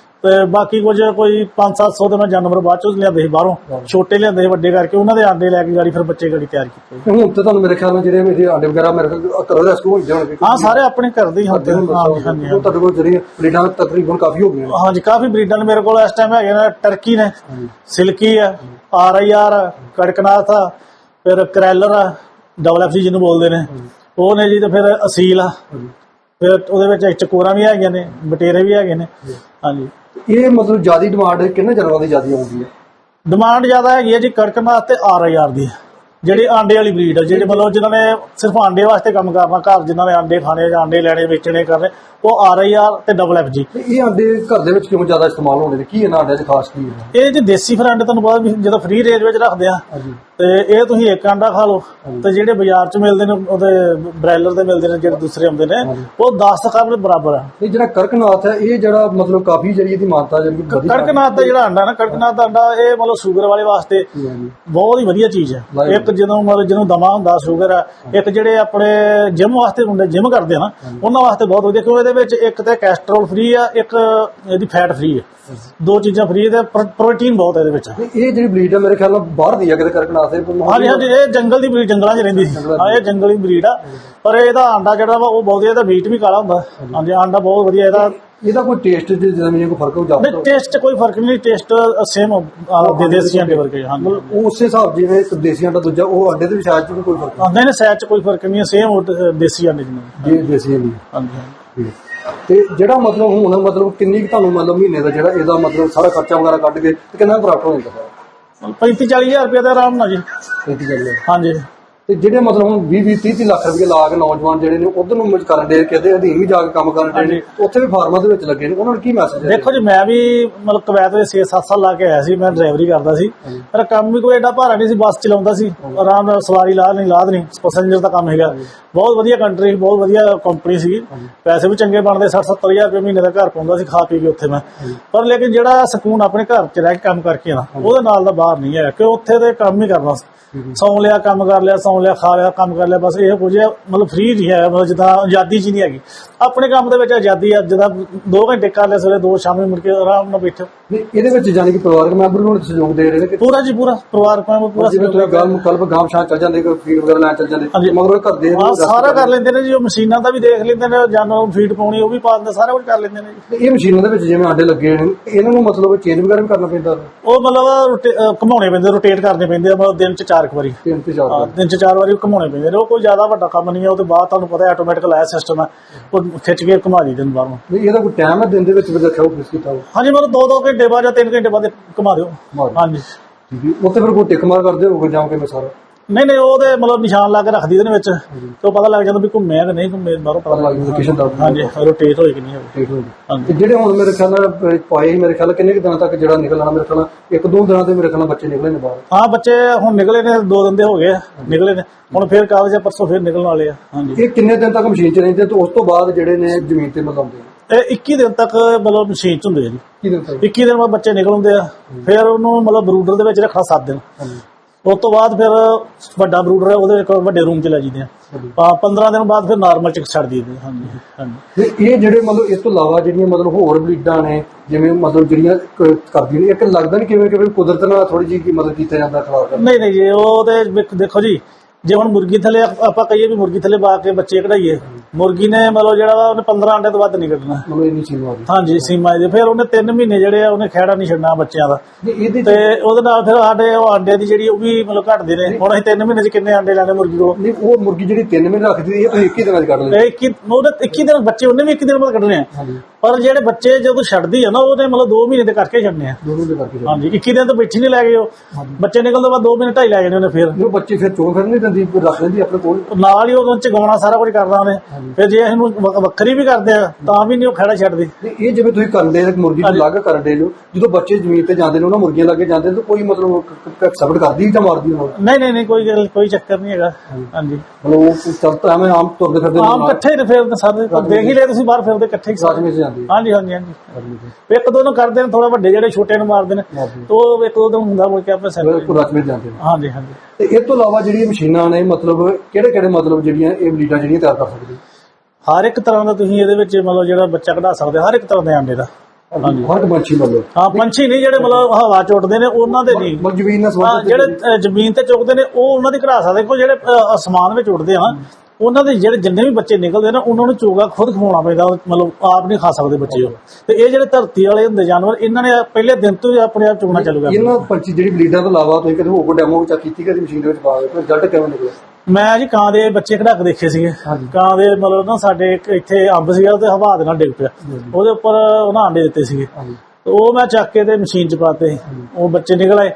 ਤੇ ਬਾਕੀ ਕੁਝ ਕੋਈ 5-700 ਦੇ ਮੈਂ ਜਾਨਵਰ ਬਾਅਦ ਚੋਂ ਲਿਆਂਦੇ ਸੀ ਬਾਹਰੋਂ। ਛੋਟੇ ਲਿਆਂਦੇ ਸੀ ਵੱਡੇ ਕਰਕੇ ਉਹਨਾਂ ਦੇ ਆਂਡੇ ਲੈ ਕੇ ਗਾੜੀ ਫਿਰ ਬੱਚੇ ਗਾੜੀ ਤਿਆਰ ਕੀਤੇ। ਹੁਣ ਤੇ ਤੁਹਾਨੂੰ ਮੇਰੇ ਖਿਆਲ ਨਾਲ ਜਿਹੜੇ ਮੇਰੇ ਆਂਡੇ ਵਗੈਰਾ ਮੇਰੇ ਕਰੋ ਰੈਸਕਿਊ ਹੋ ਜਾਣਗੇ। ਹਾਂ ਸਾਰੇ ਆਪਣੇ ਘਰ ਦੇ ਹੀ ਹੁੰਦੇ ਨੇ। ਹਾਂ ਹਾਂਜੀ ਹਾਂਜੀ ਉਹ ਤੁਹਾਡੇ ਕੋਲ ਜਿਹੜੀਆਂ ਬਰੀਡਾਂ ਤਕਰੀਬਨ ਕਾਫੀ ਹੋ ਗਈਆਂ ਹਾਂਜੀ ਕਾਫੀ ਬਰੀਡਾਂ ਨੇ ਮੇਰੇ ਕੋਲ। ਇਸ ਟਾਈਮ ਹੈਗੇ ਨੇ ਟਰਕੀ ਨੇ ਸਿਲਕੀ ਆ ਆਰ ਆਈ ਆਰ ਕੜਕਨਾਥ ਆ ਫਿਰ ਕਰੈਲਰ ਆ ਡਬਲ ਐਫ ਜੀ ਜਿਹਨੂੰ ਬੋਲਦੇ ਨੇ। ਉਹ ਨੇ ਜੀ ਤੇ ਫਿਰ ਅਸੀਲ ਆ। ਫਿਰ ਉਹਦੇ ਵਿੱਚ ਚਕੋਰਾਂ ਵੀ ਹੈਗੀਆਂ ਨੇ ਬਟੇਰੇ ਵੀ ਹੈਗੇ ਨੇ। ਹਾਂਜੀ। ਇਹ ਮਤਲਬ ਜ਼ਿਆਦਾ ਡਿਮਾਂਡ ਕਿੰਨੇ ਜਾਨਵਰਾਂ ਦੀ ਜ਼ਿਆਦਾ ਆਉਂਦੀ ਹੈ? ਡਿਮਾਂਡ ਜ਼ਿਆਦਾ ਹੈਗੀ ਹੈ ਜੀ ਕੜਕਨਾਥ ਤੇ ਆਰ ਆਈ ਆਰ ਦੀ। ਜਿਹੜੀ ਆਂਡੇ ਵਾਲੀ ਬਰੀਡ ਹੈ ਜਿਹੜੇ ਮਤਲਬ ਜਿਨ੍ਹਾਂ ਨੇ ਸਿਰਫ ਆਂਡੇ ਵਾਸਤੇ ਕੰਮ ਕਰਨਾ ਘਰ ਜਿਨ੍ਹਾਂ ਨੇ ਆਂਡੇ ਖਾਣੇ ਜਾਂ ਆਂਡੇ ਲੈਣੇ ਵੇਚਣੇ ਕਰਨੇ ਉਹ ਆਰ ਆਈ ਆਰ ਤੇ ਡਬਲ ਐਫ ਜੀ ਤੇ ਇਹ ਆਂਡੇ ਘਰ ਦੇ ਵਿੱਚ ਕਿਉਂ ਜ਼ਿਆਦਾ ਇਸਤੇਮਾਲ ਹੁੰਦੇ ਨੇ? ਕੀ ਇਹਨਾਂ ਆਂਡਿਆਂ 'ਚ ਖਾਸ ਕੀ ਹੈ? ਇਹ ਜੀ ਦੇਸੀ ਫਿਰ ਅੰਡੇ ਤੁਹਾਨੂੰ ਪਤਾ ਵੀ ਜਦੋਂ ਫ੍ਰੀ ਰੇਂਜ ਵਿੱਚ ਰੱਖਦੇ ਆ ਹਾਂਜੀ। ਤੇ ਇਹ ਤੁਸੀਂ ਇੱਕ ਅੰਡਾ ਖਾ ਲਓ। ਤੇ ਜਿਹੜੇ ਬਾਜ਼ਾਰ 'ਚ ਮਿਲਦੇ ਨੇ ਉਹਦੇ ਬ੍ਰਾਇਲਰ ਦੇ ਮਿਲਦੇ ਨੇ ਜਿਹੜੇ ਦੂਸਰੇ ਆਉਂਦੇ ਨੇ ਉਹ 10 ਤੱਕ ਬਰਾਬਰ ਆ। ਇਹ ਜਿਹੜਾ ਕਰਕਨਾਥ ਹੈ ਇਹ ਜਿਹੜਾ ਮਤਲਬ ਕਾਫੀ ਜਿਹੜੀ ਇਹਦੀ ਮਾਨਤਾ ਜਿਹੜੀ ਵਧੀਆ ਕੜਕਨਾਥ ਦਾ ਜਿਹੜਾ ਅੰਡਾ ਨਾ ਕੜਕਨਾਥ ਦਾ ਅੰਡਾ ਇਹ ਮਤਲਬ ਸ਼ੂਗਰ ਵਾਲੇ ਵਾਸਤੇ। ਬਹੁਤ ਹੀ ਵਧੀਆ ਚੀਜ਼ ਹੈ. ਇੱਕ ਜਦੋਂ ਮਤਲਬ ਜਿਹਨੂੰ ਦਮਾ ਹੁੰਦਾ ਸ਼ੂਗਰ ਆ ਇੱਕ ਜਿਹੜੇ ਆਪਣੇ ਜਿਮ ਵਾਸਤੇ ਹੁੰਦੇ ਜਿਮ ਕਰਦੇ ਆ ਨਾ ਉਹਨਾਂ ਵਾਸਤੇ ਬਹੁਤ ਵਧੀਆ ਕਿਉਂਕਿ ਇਹਦੇ ਵਿੱਚ ਇੱਕ ਤੇ ਕੈਸਟਰੋਲ ਫ੍ਰੀ ਆ ਇੱਕ ਇਹਦੀ ਫੈਟ ਫ੍ਰੀ ਹੈ ਦੋ ਚੀਜ਼ਾਂ ਫ੍ਰੀ ਤੇ ਪ੍ਰੋ- ਪ੍ਰੋਟੀਨ ਬਹੁਤ ਹੈ ਇਹਦੇ ਵਿੱਚ। ਤੇ ਇਹ ਜਿਹੜੀ ਬਲੀਡ ਹੈ ਮੇਰੇ ਖਿਆਲ ਨਾਲ ਬਾਹਰ ਦੀ ਹੈ ਕਿਤੇ ਕਰਕਨਾਥ ਪਰ ਹਾਂਜੀ ਹਾਂਜੀ ਇਹ ਜੰਗਲ ਦੀ ਬਰੀਡ ਜੰਗਲਾਂ 'ਚ ਰਹਿੰਦੀ ਸੀ। ਹਾਂ ਇਹ ਜੰਗਲੀ ਬਰੀਡ ਆ। ਪਰ ਇਹਦਾ ਆਂਡਾ ਜਿਹੜਾ ਵਾ ਉਹ ਬਹੁਤ ਇਹਦਾ ਮੀਟ ਵੀ ਕਾਲਾ ਹੁੰਦਾ। ਹਾਂਜੀ। ਆਂਡਾ ਬਹੁਤ ਵਧੀਆ ਇਹਦਾ ਇਹਦਾ ਕੋਈ ਟੇਸਟ ਦੇ ਜ਼ਮੀਨ ਕੋਈ ਫ਼ਰਕ ਹੋ ਜਾਂਦਾ ਨਹੀਂ ਟੇਸਟ ਕੋਈ ਫ਼ਰਕ ਨਹੀਂ ਟੇਸਟ ਸੇਮ ਦੇ ਦੇਸੀ ਆਂਡੇ ਵਰਗੇ ਹਾਂਜੀ। ਉਹ ਉਸੇ ਹਿਸਾਬ ਜਿਵੇਂ ਇੱਕ ਦੇਸੀ ਆਂਡਾ ਦੂਜਾ ਉਹ ਅੰਡੇ ਦੇ ਵਿੱਚ 'ਚ ਕੋਈ ਫ਼ਰਕ ਆਂਦੇ ਨੇ ਸੈਚ 'ਚ ਕੋਈ ਫ਼ਰਕ ਨਹੀਂ ਸੇਮ ਦੇਸੀ ਆਂਡੇ ਜਿਵੇਂ। ਨਹੀਂ ਜੇ ਦੇਸੀ ਆਂਡੀ। ਹਾਂਜੀ। ਤੇ ਜਿਹੜਾ ਮਤਲਬ ਹੁਣ ਮਤਲਬ ਕਿੰਨੀ ਤੁਹਾਨੂੰ ਮਤਲਬ ਮਹੀਨੇ ਦਾ ਜਿਹੜਾ ਇਹਦਾ ਮਤਲਬ ਸਾਰਾ ਖਰਚਾ ਵਗੈਰਾ ਕੱਢ ਕੇ ਤੇ ਕਿੰਨਾ ਪ੍ਰੋਫਿਟ ਹੋ ਜਾਂਦਾ? 35 40000 ਰੁਪਏ ਦਾ ਆਰਾਮ ਨਾਲ ਜੀ। ਗੱਲ ਹੈ ਹਾਂਜੀ। ਤੇ ਜਿਹੜੇ ਮਤਲਬ ਹੁਣ 20 20 30 ਲੱਖ ਰੁਪਏ ਲਾ ਕੇ ਨੌਜਵਾਨ ਜਿਹੜੇ ਨੇ ਉਧਰ ਨੂੰ ਮੁਝ ਕਰਨ ਦੇ ਕਿਤੇ ਅਧੀਨ ਵੀ ਜਾ ਕੇ ਕੰਮ ਕਰਨ ਦੇ ਨੇ ਉੱਥੇ ਵੀ ਫਾਰਮਾਂ ਦੇ ਵਿੱਚ ਲੱਗੇ ਨੇ। ਉਹਨਾਂ ਨੂੰ ਕੀ ਮੈਸੇਜ ਹੈ? ਦੇਖੋ ਜੀ ਮੈਂ ਵੀ ਮਤਲਬ ਕਵੈਤ ਦੇ 6-7 ਸਾਲ ਲਾ ਕੇ ਆਇਆ ਸੀ ਮੈਂ ਡਰਾਈਵਰੀ ਕਰਦਾ ਸੀ। ਪਰ ਕੰਮ ਵੀ ਕੋਈ ਐਡਾ ਭਾਰਾ ਨਹੀਂ ਸੀ ਬੱਸ ਚਲਾਉਂਦਾ ਸੀ। ਆਰਾਮ ਨਾਲ ਸਵਾਰੀ ਲਾਹ ਨਹੀਂ ਲਾਦ ਨਹੀਂ ਪੈਸੇਂਜਰ ਦਾ ਕੰਮ ਹੈਗਾ। ਬਹੁਤ ਵਧੀਆ ਕੰਟਰੀ ਬਹੁਤ ਵਧੀਆ ਕੰਪਨੀ ਸੀ ਪੈਸੇ ਵੀ ਚੰਗੇ ਬਣਦੇ 60-70000 ਰੁਪਏ ਮਹੀਨੇ ਦਾ ਘਰ ਪਾਉਂਦਾ ਸੀ ਖਾ ਪੀ ਕੇ ਉੱਥੇ ਮੈਂ। ਪਰ ਲੇਕਿਨ ਜਿਹੜਾ ਸਕੂਨ ਆਪਣੇ ਘਰ 'ਚ ਰਹਿ ਕੇ ਕੰਮ ਕਰਕੇ ਨਾ ਉਹਦੇ ਨਾਲ ਦਾ ਬਾਹਰ ਨਹੀਂ ਹੈ ਕਿ ਉੱਥੇ ਤੇ ਕੰਮ ਹੀ ਕਰਨਾ ਸੌਂ ਲਿਆ ਕੰਮ ਕਰ ਲਿਆ ਸੌਂ ਲਿਆ ਖਾ ਲਿਆ ਕੰਮ ਕਰ ਲਿਆ ਬਸ ਇਹ ਕੁਝ ਹੈ, ਮਤਲਬ ਫ੍ਰੀ ਨਹੀਂ ਹੈ ਮਤਲਬ ਜਿੱਦਾਂ ਆਜ਼ਾਦੀ ਜੀ ਨਹੀਂ ਹੈਗੀ। ਆਪਣੇ ਕੰਮ ਦੇ ਵਿੱਚ ਆਜ਼ਾਦੀ ਹੈ ਜਿੱਦਾਂ 2 ਘੰਟੇ ਕਰ ਲਿਆ ਸਵੇਰੇ 2 ਸ਼ਾਮੀ ਮੁੜ ਕੇ ਆਰਾਮ ਨਾਲ ਬੈਠੋ। ਇਹਦੇ ਵਿੱਚ ਜਾਨੀ ਕਿ ਪਰਿਵਾਰਕ ਮੈਂਬਰ ਨੂੰ ਸਹਿਯੋਗ ਦੇ ਰਹੇ ਨੇ ਪੂਰਾ ਜੀ ਪੂਰਾ ਪਰਿਵਾਰ ਕੰਮ ਪੂਰਾ ਜਿਵੇਂ ਤੁਸੀਂ ਗੱਲ ਕਲਬ ਗਾਮ ਸ਼ਾਂ ਚੱਲ ਜਾਂਦੇ ਕੋਈ ਫੀਡ ਵਗੈਰਾ ਲੈਣ ਚੱਲ ਜਾਂਦੇ ਮਗਰ ਉਹ ਘਰ ਦੇ ਸਾਰਾ ਕਰ ਲੈਂਦੇ ਨੇ ਜੀ ਉਹ ਮਸ਼ੀਨਾਂ ਦਾ ਵੀ ਦੇਖ ਲੈਂਦੇ ਨੇ ਜਾਨਵਰ ਨੂੰ ਫੀਡ ਪਾਉਣੀ ਉਹ ਵੀ ਪਾ ਦਿੰਦੇ ਸਾਰਾ ਕੁਝ ਕਰ ਲੈਂਦੇ ਨੇ। ਇਹ ਮਸ਼ੀਨਾਂ ਦੇ ਵਿੱਚ ਜਿਵੇਂ ਆਂਡੇ ਲੱਗੇ ਨੇ ਇਹਨਾਂ ਨੂੰ ਮਤਲਬ ਚੇਂਜ ਵਗੈਰਾ ਵੀ ਕਰਨਾ ਪੈਂਦਾ? ਉਹ ਮਤਲਬ ਘੁਮਾਉਣੇ ਪੈਂਦੇ ਰੋਟੇਟ ਕਰਨੇ ਪੈਂਦੇ ਆ ਮਤਲਬ ਦਿਨ ਚ ਚਾਰ ਕੁ ਵਾਰੀ। ਤਿੰਨ ਤੇ ਚਾਰ ਹਾਂ, ਦਿਨ ਚ ਚਾਰ ਵਾਰੀ ਘੁਮਾਉਣੇ ਪੈਂਦੇ ਨੇ। ਉਹ ਕੋਈ ਜ਼ਿਆਦਾ ਵੱਡਾ ਕੰਮ ਨਹੀਂ ਹੈ ਉਹਦੇ ਬਾਅਦ ਤੁਹਾਨੂੰ ਪਤਾ ਆਟੋਮੈਟਿਕ ਲਾਇਆ ਸਿਸਟਮ ਹੈ। ਉਹ ਖਿੱਚ ਕੇ ਘੁਮਾ ਦੀ ਦਿਨ ਬਾਹਰ ਨਹੀਂ ਇਹਦਾ ਕੋਈ ਟਾਈਮ ਹੈ ਦਿਨ ਦੇ ਵਿੱਚ ਵੀ ਰੱਖਿਆ ਉਹ ਫਿਕਸ ਕੀਤਾ ਹੋ ਹਾਂਜੀ ਮਤਲਬ 2-2 ਘੰਟੇ ਬਾਅਦ ਜਾਂ 3 ਘੰਟੇ ਬਾਅਦ ਘੁਮਾ ਦਿਓ। ਹਾਂਜੀ। ਠੀਕ ਹੈ। ਉੱਥੇ ਫਿਰ ਕੋਈ ਟਿਕ ਮਾਰ ਕਰਦੇ ਹੋਗੇ ਜਾਂ ਕਿਵੇਂ ਸਾਰਾ ਨਹੀਂ ਨਹੀਂ ਉਹਦੇ ਮਤਲਬ ਨਿਸ਼ਾਨ ਲਾ ਕੇ ਰੱਖਦੀ ਇਹਦੇ ਵਿੱਚ ਤੇ ਉਹ ਪਤਾ ਲੱਗ ਜਾਂਦਾ ਵੀ ਘੁੰਮਿਆ ਕਿ ਨਹੀਂ ਘੁੰਮੇ ਬਾਹਰੋਂ ਪਤਾ ਲੱਗ ਜਾਂਦਾ ਲੋਕੇਸ਼ਨ ਦਾ ਹਾਂਜੀ ਰੋਟੇਟ ਹੋਈ ਕਿ ਨਹੀਂ ਹੋਈ। ਠੀਕ ਹੋ ਗਈ ਹਾਂਜੀ। ਤੇ ਜਿਹੜੇ ਹੁਣ ਮੇਰੇ ਖਿਆਲ ਨਾਲ ਪਾਏ ਸੀ ਮੇਰੇ ਖਿਆਲ ਨਾਲ ਕਿੰਨੇ ਕੁ ਦਿਨਾਂ ਤੱਕ ਜਿਹੜਾ ਨਿਕਲਣਾ ਮੇਰੇ ਖਿਆਲ ਨਾਲ ਇੱਕ ਦੋ ਦਿਨਾਂ ਤੇ ਮੇਰੇ ਖਿਆਲ ਨਾਲ ਬੱਚੇ ਨਿਕਲੇ ਨੇ ਬਾਹਰ। ਹਾਂ ਬੱਚੇ ਹੁਣ ਨਿਕਲੇ ਨੇ ਦੋ ਦਿਨ ਦੇ ਹੋ ਗਏ ਆ, ਨਿਕਲੇ ਨੇ। ਹੁਣ ਫੇਰ ਕਾਗਜ਼ ਆ ਪਰਸੋਂ ਫੇਰ ਨਿਕਲਣ ਵਾਲੇ ਆ ਹਾਂਜੀ। ਇਹ ਕਿੰਨੇ ਦਿਨ ਤੱਕ ਮਸ਼ੀਨ 'ਚ ਰਹਿੰਦੇ ਤੇ ਉਸ ਤੋਂ ਬਾਅਦ ਜਿਹੜੇ ਨੇ ਜ਼ਮੀਨ ਤੇ ਮਲਾਉਂਦੇ ਇਹ 21 ਦਿਨ ਤੱਕ ਮਤਲਬ ਮਸ਼ੀਨ ਚ ਹੁੰਦੇ ਆ ਜੀ। ਕੀ ਦਿਨ ਤੱਕ। 21 ਦਿਨ ਬਾਅਦ ਬੱਚੇ ਨਿਕਲ ਹੁੰਦੇ ਆ। ਫਿਰ ਉਹਨੂੰ ਮਤਲਬ ਬਰੂਡਰ ਦੇ ਵਿੱਚ ਰੱਖਣਾ 7 ਦਿਨ। ਉਸ ਤੋਂ ਬਾਅਦ ਫਿਰ ਵੱਡਾ ਬਰੂਡਰ ਹੈ ਉਹਦੇ ਇੱਕ ਵੱਡੇ ਰੂਮ 'ਚ ਲੈ ਜਾਂਦੇ ਆ। ਆ 15 ਦਿਨ ਬਾਅਦ ਫਿਰ ਨਾਰਮਲ ਚ ਛੱਡ ਦਈਦੇ ਹਾਂਜੀ। ਹਾਂਜੀ। ਤੇ ਇਹ ਜਿਹੜੇ ਮਤਲਬ ਇਸ ਤੋਂ ਇਲਾਵਾ ਜਿਹੜੀਆਂ ਮਤਲਬ ਹੋਰ ਬਲੀਡਾਂ ਨੇ ਜਿਵੇਂ ਮਤਲਬ ਜਿਹੜੀਆਂ ਕ- ਕਰਦੀਆਂ ਨੇ ਇੱਕ ਲੱਗਦਾ ਨਹੀਂ ਕਿਵੇਂ ਕਿਵੇਂ ਕੁਦਰਤ ਨਾਲ ਥੋੜੀ ਜਿਹੀ ਮਦਦ ਕੀਤਾ ਜਾਂਦਾ ਖਿਲਾਫ ਨਹੀਂ ਨਹੀਂ ਜੀ ਉਹ ਤੇ ਵੇਖ- ਦੇਖੋ ਜੀ ਜੇ ਹੁਣ ਮੁਰਗੀ ਥੱਲੇ ਆਪ- ਆਪਾਂ ਕਹੀਏ ਵੀ ਮੁਰਗੀ ਥੱਲੇ ਪਾ ਕੇ ਬੱਚੇ ਕਢਾਈਏ ਮੁਰਗੀ ਨੇ ਮਤਲਬ ਜਿਹੜਾ ਵਾ ਉਹਨੇ 15 ਅੰਡੇ ਤੋਂ ਵੱਧ ਨਹੀਂ ਕੱਢਣਾ। ਮਤਲਬ ਇੰਨੀ ਗਈ ਹਾਂਜੀ ਸੀਮਾ ਜੀ ਫਿਰ ਉਹਨੇ 3 ਮਹੀਨੇ ਜਿਹੜੇ ਆ ਉਹਨੇ ਖਹਿੜਾ ਨਹੀਂ ਛੱਡਣਾ ਬੱਚਿਆਂ ਦਾ। ਨਹੀਂ ਇਹਦੇ ਤੇ ਉਹਦੇ ਨਾਲ ਫਿਰ ਸਾਡੇ ਉਹ ਆਂਡੇ ਦੀ ਜਿਹੜੀ ਉਹ ਵੀ ਮਤਲਬ ਘਟਦੇ ਨੇ। ਹੁਣ ਅਸੀਂ 3 ਮਹੀਨੇ 'ਚ ਕਿੰਨੇ ਆਂਡੇ ਲੈਣੇ ਮੁਰਗੀ ਕੋਲੋਂ? ਨਹੀਂ ਉਹ ਮੁਰਗੀ ਜਿਹੜੀ 3 ਮਹੀਨੇ ਰੱਖਦੀ ਇਹ ਤੁਸੀਂ 21 ਦਿਨਾਂ 'ਚ ਕੱਢ ਇਹ 21 ਉਹਦੇ 21 ਦਿਨ ਬੱਚੇ ਉਹਨੇ ਵੀ 21 ਦਿਨ ਬਾਅਦ ਕੱਢਣੇ ਆ। ਪਰ ਜਿਹੜੇ ਬੱਚੇ ਜਦੋਂ ਛੱਡਦੀ ਆ ਨਾ ਉਹਨੇ ਮਤਲਬ 2 ਮਹੀਨੇ ਦੇ ਕਰਕੇ ਛੱਡਣੇ ਆ। ਦੋਨੋਂ ਦੇ ਕਰਕੇ ਹਾਂਜੀ 21 ਦਿਨ ਤਾਂ ਬੈਠੀ ਨਹੀਂ ਲੈ ਗਏ ਉਹ। ਬੱਚੇ ਨਿਕਲਣ ਤੋਂ ਬਾਅਦ 2 ਮਹੀਨੇ ਢਾਈ ਲੈ ਜਾਣੇ ਉਹਨੇ ਫਿਰ। ਉਹ ਬੱਚੇ ਫਿਰ ਚੋਣ ਫਿਰ ਨਹੀਂ ਦਿੰਦੀ ਫਿਰ ਰੱਖ ਲੈਂਦੀ ਆਪਣੇ ਕੋਲ। ਨਾਲ ਹੀ ਉਹਦੋਂ ਚਗਾਉਣਾ ਸਾਰਾ ਕੁਝ ਕਰਦਾ ਉਹਨੇ। ਫਿਰ ਜੇ ਇਹਨੂੰ ਵੱਖਰੀ ਵੀ ਕਰਦੇ ਆ ਤਾਂ ਵੀ ਨਹੀਂ ਉਹ ਖੜਾ ਛੱਡਦੀ। ਇਹ ਜਿਵੇਂ ਤੁਸੀਂ ਕਰਦੇ ਮੁਰਗੀ ਨੂੰ ਅਲੱਗ ਕਰਦੇ ਹੋ ਜਦੋਂ ਬੱਚੇ ਜ਼ਮੀਨ ਤੇ ਜਾਂਦੇ ਨੇ ਉਹਨਾਂ ਮੁਰਗੀਆਂ ਲੱਗੇ ਜਾਂਦੇ ਨੇ ਤਾਂ ਕੋਈ ਮਤਲਬ ਐਕਸੈਪਟ ਕਰਦੀ ਜਾਂ ਮਾਰਦੀ ਉਹਨਾਂ ਨੂੰ? ਨਹੀਂ ਨਹੀਂ ਨਹੀਂ ਕੋਈ ਗੱਲ ਕੋਈ ਚੱਕਰ ਨਹੀਂ ਹੈਗਾ। ਹਾਂਜੀ। ਮਤਲਬ ਉਹ ਚੱਲਦਾ ਐਵੇਂ ਆਮ ਤੁਰਦੇ ਫਿਰਦੇ ਆਮ ਇਕੱਠੇ ਫਿਰਦੇ ਸਾਰੇ ਦੇਖ ਹੀ ਲਿਆ ਤੁਸੀਂ ਬਾਹਰ ਫਿਰਦੇ ਇਕੱਠੇ ਹੀ ਸਾਥ ਵਿੱਚ ਹਾਂਜੀ। ਹਾਂਜੀ ਹਾਂਜੀ ਹੈ ਇੱਕ ਦੋ ਨੂੰ ਕਰਦੇ ਨੇ ਥੋੜਾ ਵੱਡੇ ਜਿਹੜੇ ਛੋਟੇ ਨੂੰ ਮਾਰਦੇ ਨੇ ਤੇ ਇੱਕ ਦੋ ਦਿਨ ਹੁੰਦਾ ਮੁੜ ਕੇ ਆਪਣੇ ਸਿਰ ਬਿਲਕੁਲ ਰਚ ਵਿੱਚ ਜਾਂਦੇ ਨੇ। ਹਾਂਜੀ ਹਾਂਜੀ। ਤੇ ਇਹ ਤੋਂ ਇਲਾਵਾ ਜਿਹੜੀਆਂ ਮਸ਼ੀਨਾਂ ਨੇ ਮਤਲਬ ਕਿਹੜੇ ਕਿਹੜੇ ਮਤਲਬ ਜਿਹੜੀਆਂ ਇਹ ਬਲੀਡਾਂ ਜਿਹੜੀਆਂ ਤਿਆਰ ਕਰ ਸਕਦੇ? ਹਰ ਇੱਕ ਤਰ੍ਹਾਂ ਦਾ ਤੁਸੀਂ ਇਹਦੇ ਵਿੱਚ ਮਤਲਬ ਜਿਹੜਾ ਬੱਚਾ ਕਢਾ ਸਕਦੇ ਹਰ ਇੱਕ ਤਰ੍ਹਾਂ ਦੇ ਆਂਡੇ ਦਾ। ਹਾਂਜੀ ਹਰ ਮੱਛੀ ਮਤਲਬ। ਹਾਂ ਪੰਛੀ ਨਹੀਂ ਜਿਹੜੇ ਮਤਲਬ ਹਵਾ ਚ ਉੱਡਦੇ ਨੇ ਉਹਨਾਂ ਦੇ ਨਹੀਂ। ਮਤਲਬ ਜ਼ਮੀਨ ਨਾਲ ਹਾਂ ਸੰਬੰਧਿਤ ਜਿਹੜੇ ਜ਼ਮੀਨ। ਤੇ ਚੁੱਕਦੇ ਨੇ ਉਹ ਉਹਨਾਂ ਦੀ ਕਢਾ ਸਕਦੇ ਕੋ ਜਿਹੜੇ ਅਸਮਾਨ ਵਿੱਚ ਉੱਡਦੇ ਆ ਨਾ ਉਹਨਾਂ ਦੇ ਜਿਹੜੇ ਜਿੰਨੇ ਵੀ ਬੱਚੇ ਨਿਕਲਦੇ ਨੇ ਉਹਨਾਂ ਨੂੰ ਚੋਗਾ ਖੁਦ ਖਵਾਉਣਾ ਪੈਂਦਾ ਮਤਲਬ ਆਪ ਨਹੀਂ ਖਾ ਸਕਦੇ ਬੱਚੇ ਉਹ। ਤੇ ਇਹ ਜਿਹੜੇ ਧਰਤੀ ਵਾਲੇ ਹੁੰਦੇ ਜਾਨਵਰ ਇਹਨਾਂ ਨੇ ਪਹਿਲੇ ਦਿਨ ਤੋਂ ਹੀ ਆਪਣੇ ਆਪ ਚੁਗਣਾ ਚਾਲੂ ਕਰ ਇਹਨਾਂ ਪੰਛੀ ਜਿਹੜੀ ਬਲੀਡਾਂ ਤੋਂ ਇਲਾਵਾ ਤੁਸੀਂ ਕਦੇ ਹੋਰ ਡੈਮੋ ਚਾ ਕੀਤੀ ਕਦੀ ਮਸ਼ੀਨ ਦੇ ਵਿੱਚ ਪਾ ਕੇ ਰਿਜ਼ਲਟ ਕਿਵੇਂ ਨਿਕਲਿਆ ਮੈਂ ਜੀ ਕਾਂ ਦੇ ਬੱਚੇ ਕਢਾ ਕੇ ਦੇਖੇ ਸੀਗੇ। ਕਾਂ ਦੇ ਮਤਲਬ ਨਾ ਸਾਡੇ ਇੱਥੇ ਅੰਬ ਸੀਗਾ ਤੇ ਹਵਾ ਦੇ ਨਾਲ ਡਿੱਗ ਪਿਆ। ਉਹਦੇ ਉੱਪਰ ਉਹਨਾਂ ਆਂਡੇ ਦਿੱਤੇ ਸੀਗੇ। ਉਹ ਮੈਂ ਚੱਕ ਕੇ ਤੇ ਮਸ਼ੀਨ 'ਚ ਪਾਤੇ ਉਹ ਬੱਚੇ ਨਿਕਲ ਆਏ।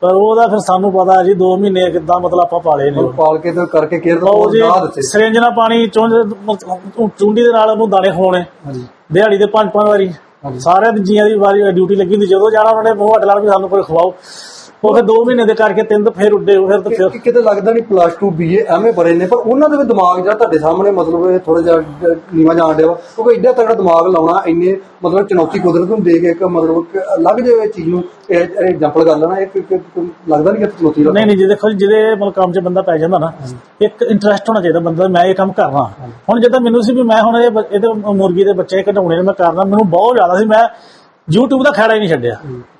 ਪਰ ਉਹਦਾ ਫਿਰ ਸਾਨੂੰ ਪਤਾ ਜੀ 2 ਮਹੀਨੇ ਕਿੱਦਾਂ ਮਤਲਬ ਆਪਾਂ ਪਾਲੇ ਨੇ। ਪਾਲ ਕੇ ਤੇ ਕਰਕੇ ਕੇਅਰ ਦਾ ਉਹ ਲਾ ਦਿੱਤੇ। ਸਿਰਿੰਜ ਨਾਲ ਪਾਣੀ ਚੁੰਡੀ ਦੇ ਨਾਲ ਉਹਨੂੰ ਦਾਣੇ ਖਵਾਉਣੇ। ਹਾਂਜੀ। ਦਿਹਾੜੀ ਦੇ ਪੰਜ ਪੰਜ ਵਾਰੀ ਦੀ ਜੀਆਂ ਦੀ ਵਾਰੀ ਡਿਊਟੀ ਲੱਗੀ ਹੁੰਦੀ। ਜਦੋਂ ਜਾਣਾ ਉਹਨਾਂ ਨੇ ਮੂੰਹ ਹੱਟ ਵੀ ਸਾਨੂੰ ਕੋਈ ਖਵਾਓ। ਉਹ ਫਿਰ 2 ਮਹੀਨੇ ਦੇ ਕਰਕੇ ਤਿੰਨ ਤਾਂ ਫਿਰ ਉੱਡੇ ਫਿਰ ਤਾਂ ਫਿਰ ਕਿ- ਕਿਤੇ ਲੱਗਦਾ ਨਹੀਂ ਪਲੱਸ 2 ਬੀਏ ਐਵੇਂ ਬੜੇ ਨੇ ਪਰ ਉਹਨਾਂ ਦੇ ਵੀ ਦਿਮਾਗ ਜਿਹੜਾ ਤੁਹਾਡੇ ਸਾਹਮਣੇ ਮਤਲਬ ਇਹ ਥੋੜਾ ਜਿਹਾ ਡ- ਨੀਵਾਂ ਜਾਣ ਡਿਆ ਵਾ। ਕਿਉਂਕਿ ਐਡਾ ਤਗੜਾ ਦਿਮਾਗ ਲਾਉਣਾ ਇੰਨੇ ਮਤਲਬ ਚੁਣੌਤੀ ਕੁਦਰਤ ਨੂੰ ਦੇ ਕੇ ਇੱਕ ਮਤਲਬ ਇੱਕ ਅਲੱਗ ਜਿਹੇ ਚੀਜ਼ ਨੂੰ ਇਹ ਐਗਜ਼ਾਮਪਲ ਕਰ ਲੈਣਾ ਇੱਕ- ਇੱਕ ਲੱਗਦਾ ਨਹੀਂ ਕਿ ਚੁਣੌਤੀ ਲੱਗਦਾ ਨਹੀਂ ਨਹੀਂ ਜੀ ਦੇਖੋ ਜੀ, ਜਿਹਦੇ ਮਤਲਬ ਕੰਮ 'ਚ ਬੰਦਾ ਪੈ ਜਾਂਦਾ ਨਾ ਇੱਕ ਇੰਟਰਸਟ ਹੋਣਾ ਚਾਹੀਦਾ ਬੰਦਾ ਮੈਂ ਇਹ ਕੰਮ ਕਰਨਾ ਹੁਣ ਜਿੱਦਾਂ ਮੈਨੂੰ ਸੀ ਵੀ ਮੈਂ ਹੁਣ ਇਹ ਬ- ਇਹਦੇ ਮੁਰਗੀ ਦੇ ਬੱਚੇ ਕਢਾਉਣੇ ਨੇ ਮੈਂ ਕਰਨਾ ਮੈਨੂੰ ਬਹੁਤ ਜ਼ਿਆਦਾ ਸੀ ਮੈਂ YouTube ਦਾ ਖੜਾ ਹੀ ਨਹੀਂ ਛੱਡਿਆ।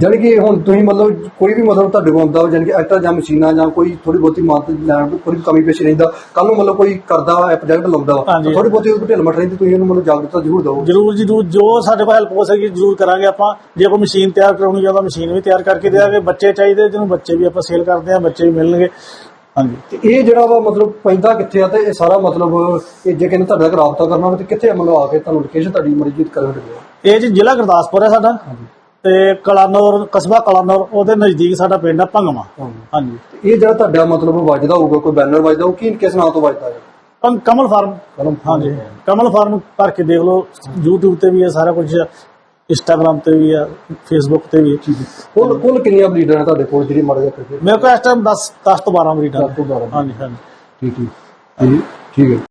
ਜਾਨੀ ਕਿ ਹੁਣ ਤੁਸੀਂ ਮਤਲਬ ਕੋਈ ਵੀ ਮਤਲਬ ਤੁਹਾਡੇ ਕੋਲ ਆਉਂਦਾ ਜਾਨੀ ਕਿ ਐਕਟਰ ਜਾਂ ਮਸ਼ੀਨਾਂ ਜਾਂ ਕੋਈ ਥੋੜੀ ਬਹੁਤੀ ਮਦਦ ਲੈਣ ਕੋਈ ਕਮੀ ਪੇਸ਼ ਰਹਿੰਦਾ ਕੱਲ ਨੂੰ ਮਤਲਬ ਕੋਈ ਕਰਦਾ ਹੈ ਪ੍ਰੋਜੈਕਟ ਲਾਉਂਦਾ ਹਾਂਜੀ। ਥੋੜੀ ਬਹੁਤੀ ਉਹਦੇ ਢਿੱਲ ਰਹਿੰਦੀ ਤੁਸੀਂ ਉਹਨੂੰ ਮਤਲਬ ਜਾਗਰੂਕਤਾ ਜ਼ਰੂਰ ਦਿਓ। ਜਰੂਰ ਜਰੂਰ। ਜੋ ਸਾਡੇ ਕੋਲ ਹੈਲਪ ਹੋ ਸਕੇ ਜਰੂਰ ਕਰਾਂਗੇ ਆਪਾਂ। ਜੇ ਕੋਈ ਮਸ਼ੀਨ ਤਿਆਰ ਕਰਾਉਣੀ ਚਾਹੁੰਦਾ ਮਸ਼ੀਨ ਵੀ ਤਿਆਰ ਕਰਕੇ ਦੇਵਾਂਗੇ ਬੱਚੇ ਚਾਹੀਦੇ ਜਿਹਨੂੰ ਬੱਚੇ ਵੀ ਆਪਾਂ ਸੇਲ ਕਰਦੇ ਆ ਬੱਚੇ ਵੀ ਮਿਲਣਗੇ। ਹਾਂਜੀ। ਤੇ ਇਹ ਜਿਹੜਾ ਵਾ ਮਤਲਬ ਪੈਂਦਾ ਕਿੱਥੇ ਆ ਤੇ ਇਹ ਸਾਰਾ ਮਤਲਬ ਇਹ ਜੇ ਕਹਿੰਦੇ ਤੁਹਾਡੇ ਰਾਬਤਾ ਕਰਨਾ ਹੋਵੇ ਤੇ ਕਿੱਥੇ ਮਤਲਬ ਆ ਕੇ ਤੁਹਾਨੂੰ ਲੋਕੇਸ਼ਨ ਤੁਹਾਡੀ ਮਰਜ਼ੀ ਕਰਨ ਦੇ ਇਹ ਜੀ ਜ਼ਿਲ੍ਹਾ ਗੁਰਦਾਸਪੁਰ ਹੈ ਸਾਡਾ। ਤੇ ਕਲਾਨੌਰ ਕਸਬਾ ਕਲਾਨੌਰ ਉਹਦੇ ਨਜ਼ਦੀਕ ਸਾਡਾ ਪਿੰਡ ਹੈ ਭੰਗਵਾ। ਹਾਂਜੀ। ਇਹ ਜਿਹੜਾ ਤੁਹਾਡਾ ਮਤਲਬ ਵੱਜਦਾ ਹੋਊਗਾ ਕੋਈ ਬੈਨਰ ਵੱਜਦਾ ਉਹ ਕੀ ਕਿਸ ਨਾਂ ਤੋਂ ਵੱਜਦਾ ਹੈ ਭੰਗ ਕਮਲ ਫਾਰਮ। ਕਲਮ ਹਾਂਜੀ। ਕਮਲ ਫਾਰਮ ਭਰ ਕੇ ਦੇਖ ਲਓ YouTube ਤੇ ਵੀ ਹੈ ਸਾਰਾ ਕੁਝ ਇੰਸਟਾਗ੍ਰam ਤੇ ਵੀ ਹੈ ਫੇਸਬੁੱਕ ਤੇ ਵੀ ਹੈ। ਕੁੱਲ ਕੁੱਲ ਕਿੰਨੀਆਂ ਬਲੀਡਰ ਨੇ ਤੁਹਾਡੇ ਕੋਲ ਜਿਹੜੀ ਮੜ ਕਰਕੇ? ਮੇਰੇ ਕੋਲ ਇਸ ਟਾਈਮ 10 10 ਤੋਂ 12 ਮਰੀਜ਼ਾਂ ਦਸ ਤੋਂ ਬਾਰਾਂ। ਹਾਂਜੀ ਹਾਂਜੀ। ਠੀਕ ਠੀਕ। ਠੀਕ ਠੀਕ ਹੈ।